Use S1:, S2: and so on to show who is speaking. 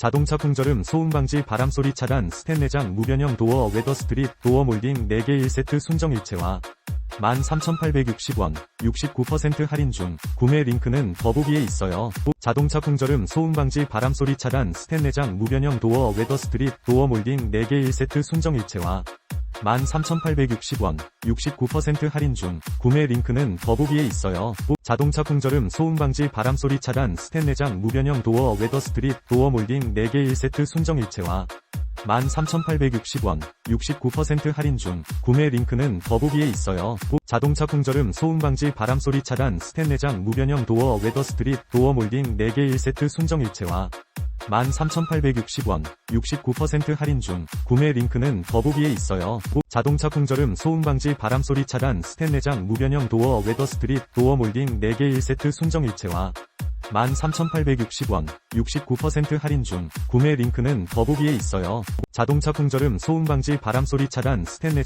S1: 자동차 풍절음 소음 방지 바람소리 차단 스텐 내장 무변형 도어 웨더 스트립 도어 몰딩 4개 1세트 순정 일체화 13,860원 69% 할인 중 구매 링크는 더보기에 있어요. 자동차 풍절음 소음 방지 바람소리 차단 스텐 내장 무변형 도어 웨더 스트립 도어 몰딩 4개 1세트 순정 일체화 13,860원 69% 할인 중 구매 링크는 더보기에 있어요. 자동차 풍절음 소음방지 바람소리 차단 스텐 내장 무변형 도어 웨더 스트립 도어 몰딩 4개 1세트 순정 일체화 13,860원 69% 할인 중 구매 링크는 더보기에 있어요. 자동차 풍절음 소음방지 바람소리 차단 스텐 내장 무변형 도어 웨더 스트립 도어 몰딩 4개 1세트 순정 일체화 13,860원 69% 할인 중 구매 링크는 더보기에 있어요. 자동차 풍절음 소음방지 바람소리 차단 스텐 내장 무변형 도어 웨더 스트립 도어 몰딩 4개 1세트 순정 일체화 13,860원 69% 할인 중 구매 링크는 더보기에 있어요. 자동차 풍절음 소음방지 바람소리 차단 스텐 내장